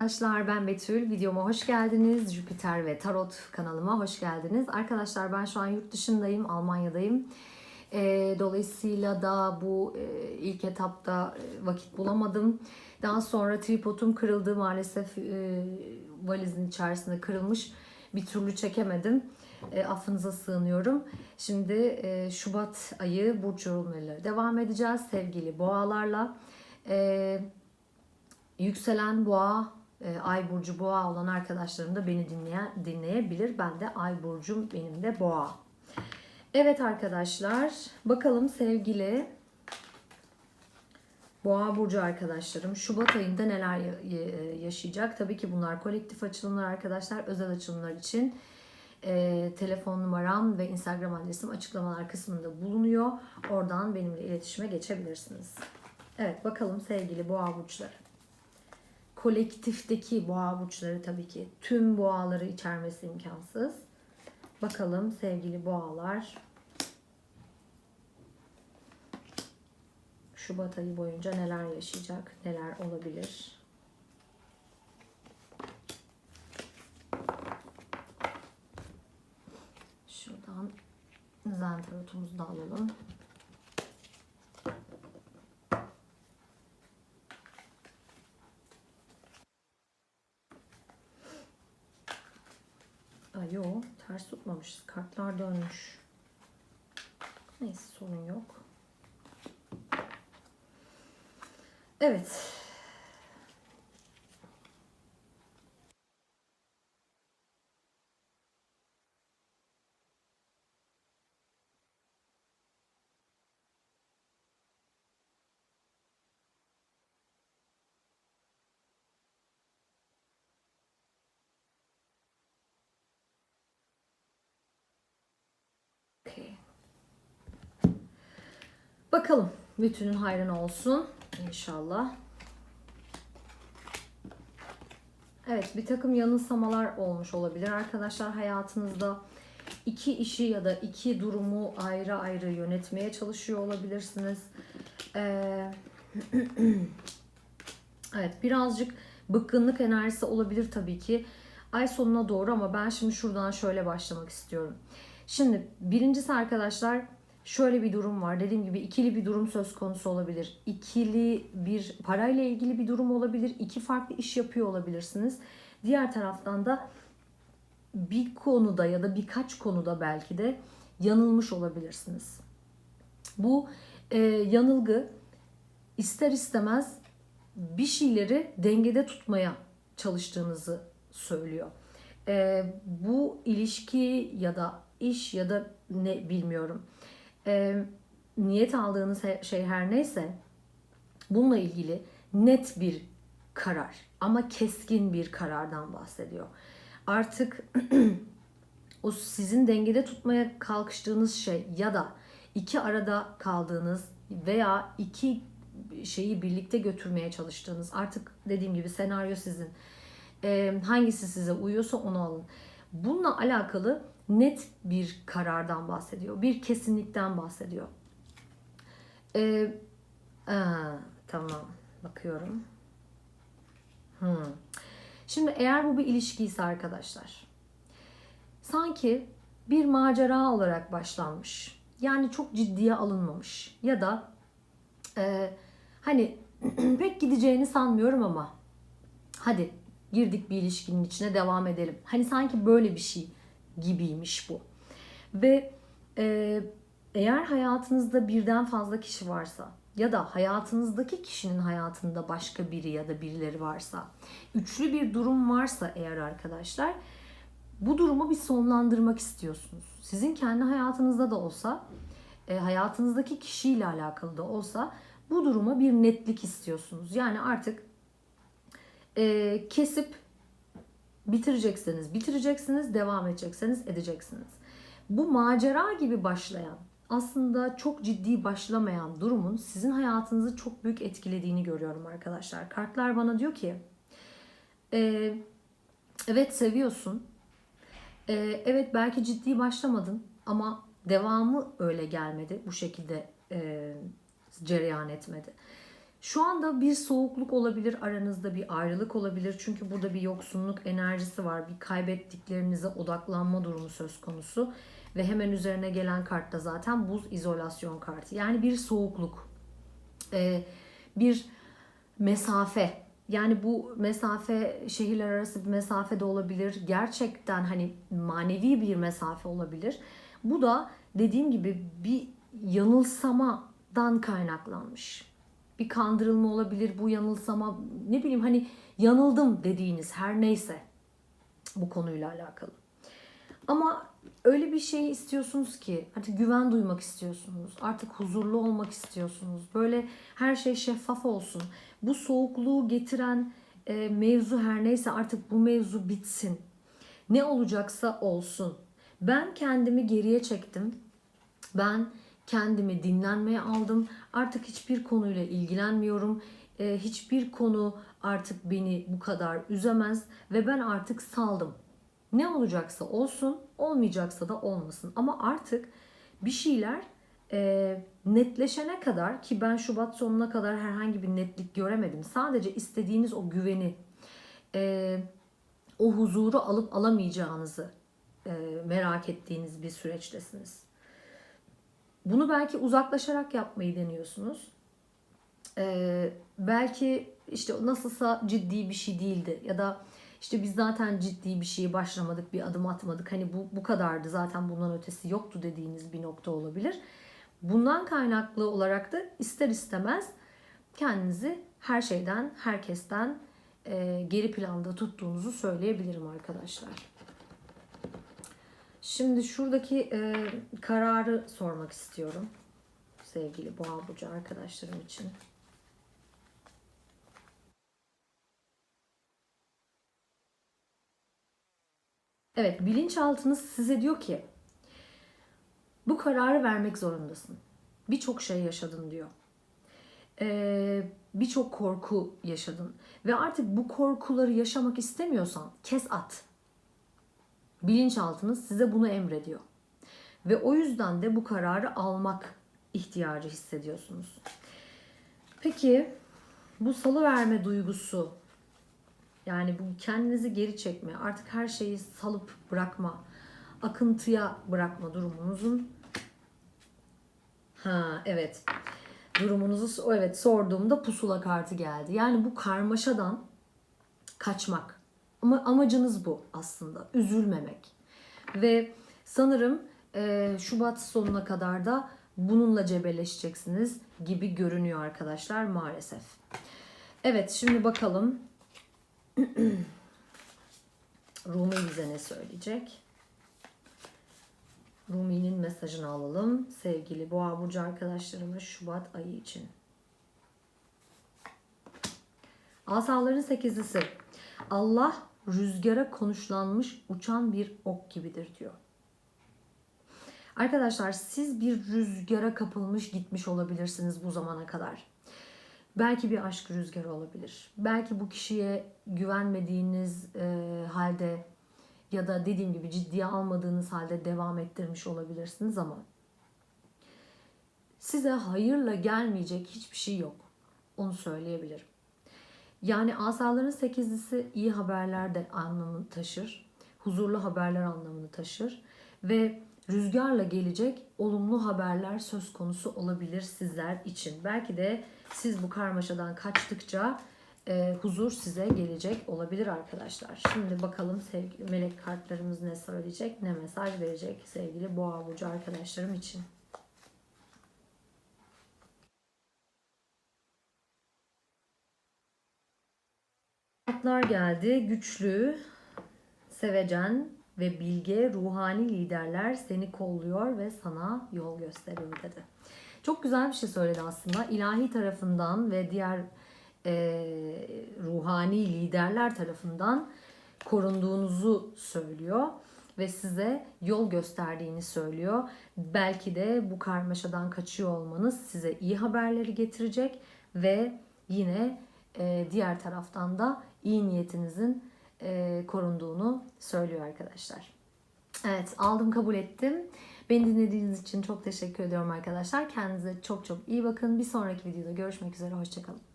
Arkadaşlar ben Betül. Videoma hoş geldiniz. Jüpiter ve Tarot kanalıma hoş geldiniz. Arkadaşlar ben şu an yurt dışındayım. Almanya'dayım. Ee, dolayısıyla da bu e, ilk etapta e, vakit bulamadım. Daha sonra tripodum kırıldı maalesef e, valizin içerisinde kırılmış. Bir türlü çekemedim. E, affınıza sığınıyorum. Şimdi e, Şubat ayı burç yorumları devam edeceğiz sevgili boğalarla. E, yükselen boğa, e, ay burcu boğa olan arkadaşlarım da beni dinleyen, dinleyebilir. Ben de ay burcum benim de boğa. Evet arkadaşlar bakalım sevgili Boğa burcu arkadaşlarım Şubat ayında neler ya- yaşayacak? Tabii ki bunlar kolektif açılımlar arkadaşlar. Özel açılımlar için e, telefon numaram ve Instagram adresim açıklamalar kısmında bulunuyor. Oradan benimle iletişime geçebilirsiniz. Evet bakalım sevgili boğa burçları. Kolektifteki boğa burçları tabii ki tüm boğaları içermesi imkansız. Bakalım sevgili boğalar Şubat ayı boyunca neler yaşayacak, neler olabilir? Şuradan zen tarotumuzu da alalım. Ay yo, ters tutmamışız. Kartlar dönmüş. Neyse sorun yok. Evet. Okey. Bakalım. Bütünün hayrına olsun. İnşallah. Evet bir takım yanılsamalar olmuş olabilir. Arkadaşlar hayatınızda iki işi ya da iki durumu ayrı ayrı yönetmeye çalışıyor olabilirsiniz. Ee, evet birazcık bıkkınlık enerjisi olabilir tabii ki. Ay sonuna doğru ama ben şimdi şuradan şöyle başlamak istiyorum. Şimdi birincisi arkadaşlar şöyle bir durum var. Dediğim gibi ikili bir durum söz konusu olabilir. İkili bir parayla ilgili bir durum olabilir. İki farklı iş yapıyor olabilirsiniz. Diğer taraftan da bir konuda ya da birkaç konuda belki de yanılmış olabilirsiniz. Bu e, yanılgı ister istemez bir şeyleri dengede tutmaya çalıştığınızı söylüyor. E, bu ilişki ya da iş ya da ne bilmiyorum. E, niyet aldığınız şey her neyse bununla ilgili net bir karar ama keskin bir karardan bahsediyor. Artık o sizin dengede tutmaya kalkıştığınız şey ya da iki arada kaldığınız veya iki şeyi birlikte götürmeye çalıştığınız artık dediğim gibi senaryo sizin. Ee, hangisi size uyuyorsa onu alın. Bununla alakalı net bir karardan bahsediyor. Bir kesinlikten bahsediyor. Ee, aa, tamam bakıyorum. Hmm. Şimdi eğer bu bir ilişkiyse arkadaşlar sanki bir macera olarak başlanmış. Yani çok ciddiye alınmamış ya da e, hani pek gideceğini sanmıyorum ama hadi girdik bir ilişkinin içine devam edelim. Hani sanki böyle bir şey gibiymiş bu. Ve e, eğer hayatınızda birden fazla kişi varsa ya da hayatınızdaki kişinin hayatında başka biri ya da birileri varsa, üçlü bir durum varsa eğer arkadaşlar bu durumu bir sonlandırmak istiyorsunuz. Sizin kendi hayatınızda da olsa, e, hayatınızdaki kişiyle alakalı da olsa bu duruma bir netlik istiyorsunuz. Yani artık e, kesip bitirecekseniz bitireceksiniz, devam edecekseniz edeceksiniz. Bu macera gibi başlayan, aslında çok ciddi başlamayan durumun sizin hayatınızı çok büyük etkilediğini görüyorum arkadaşlar. Kartlar bana diyor ki, e, evet seviyorsun, e, evet belki ciddi başlamadın ama devamı öyle gelmedi, bu şekilde e, cereyan etmedi. Şu anda bir soğukluk olabilir, aranızda bir ayrılık olabilir. Çünkü burada bir yoksunluk enerjisi var. Bir kaybettiklerinize odaklanma durumu söz konusu. Ve hemen üzerine gelen kart da zaten buz izolasyon kartı. Yani bir soğukluk, e, bir mesafe. Yani bu mesafe şehirler arası bir mesafe de olabilir. Gerçekten hani manevi bir mesafe olabilir. Bu da dediğim gibi bir yanılsamadan kaynaklanmış. Bir kandırılma olabilir. Bu yanılsama ne bileyim hani yanıldım dediğiniz her neyse bu konuyla alakalı. Ama öyle bir şey istiyorsunuz ki artık güven duymak istiyorsunuz. Artık huzurlu olmak istiyorsunuz. Böyle her şey şeffaf olsun. Bu soğukluğu getiren e, mevzu her neyse artık bu mevzu bitsin. Ne olacaksa olsun. Ben kendimi geriye çektim. Ben kendimi dinlenmeye aldım. Artık hiçbir konuyla ilgilenmiyorum. E, hiçbir konu artık beni bu kadar üzemez ve ben artık saldım. Ne olacaksa olsun, olmayacaksa da olmasın. Ama artık bir şeyler e, netleşene kadar ki ben Şubat sonuna kadar herhangi bir netlik göremedim. Sadece istediğiniz o güveni, e, o huzuru alıp alamayacağınızı e, merak ettiğiniz bir süreçtesiniz. Bunu belki uzaklaşarak yapmayı deniyorsunuz. E, belki işte nasılsa ciddi bir şey değildi ya da işte biz zaten ciddi bir şeye başlamadık, bir adım atmadık. Hani bu bu kadardı. Zaten bundan ötesi yoktu dediğiniz bir nokta olabilir. Bundan kaynaklı olarak da ister istemez kendinizi her şeyden, herkesten e, geri planda tuttuğunuzu söyleyebilirim arkadaşlar. Şimdi şuradaki e, kararı sormak istiyorum sevgili Boğa Burcu arkadaşlarım için. Evet, bilinçaltınız size diyor ki bu kararı vermek zorundasın. Birçok şey yaşadın diyor. Ee, Birçok korku yaşadın. Ve artık bu korkuları yaşamak istemiyorsan kes at. Bilinçaltınız size bunu emrediyor. Ve o yüzden de bu kararı almak ihtiyacı hissediyorsunuz. Peki bu salı verme duygusu yani bu kendinizi geri çekme, artık her şeyi salıp bırakma, akıntıya bırakma durumunuzun Ha evet. Durumunuzu evet sorduğumda pusula kartı geldi. Yani bu karmaşadan kaçmak. Ama amacınız bu aslında. Üzülmemek. Ve sanırım e, Şubat sonuna kadar da bununla cebelleşeceksiniz gibi görünüyor arkadaşlar maalesef. Evet şimdi bakalım Rumi bize ne söyleyecek? Rumi'nin mesajını alalım. Sevgili Boğa Burcu arkadaşlarıma Şubat ayı için. Asaların sekizlisi. Allah rüzgara konuşlanmış uçan bir ok gibidir diyor. Arkadaşlar siz bir rüzgara kapılmış gitmiş olabilirsiniz bu zamana kadar. Belki bir aşk rüzgarı olabilir. Belki bu kişiye güvenmediğiniz e, halde ya da dediğim gibi ciddiye almadığınız halde devam ettirmiş olabilirsiniz ama size hayırla gelmeyecek hiçbir şey yok. Onu söyleyebilirim. Yani asaların sekizlisi iyi haberler de anlamını taşır. Huzurlu haberler anlamını taşır. Ve rüzgarla gelecek olumlu haberler söz konusu olabilir sizler için. Belki de siz bu karmaşadan kaçtıkça e, huzur size gelecek olabilir arkadaşlar. Şimdi bakalım sevgili melek kartlarımız ne söyleyecek, ne mesaj verecek sevgili boğa burcu arkadaşlarım için. Kartlar geldi. Güçlü, sevecen ve bilge ruhani liderler seni kolluyor ve sana yol gösteriyor dedi. Çok güzel bir şey söyledi aslında. İlahi tarafından ve diğer e, ruhani liderler tarafından korunduğunuzu söylüyor ve size yol gösterdiğini söylüyor. Belki de bu karmaşadan kaçıyor olmanız size iyi haberleri getirecek ve yine e, diğer taraftan da iyi niyetinizin e, korunduğunu söylüyor arkadaşlar. Evet aldım kabul ettim. Beni dinlediğiniz için çok teşekkür ediyorum arkadaşlar. Kendinize çok çok iyi bakın. Bir sonraki videoda görüşmek üzere. Hoşçakalın.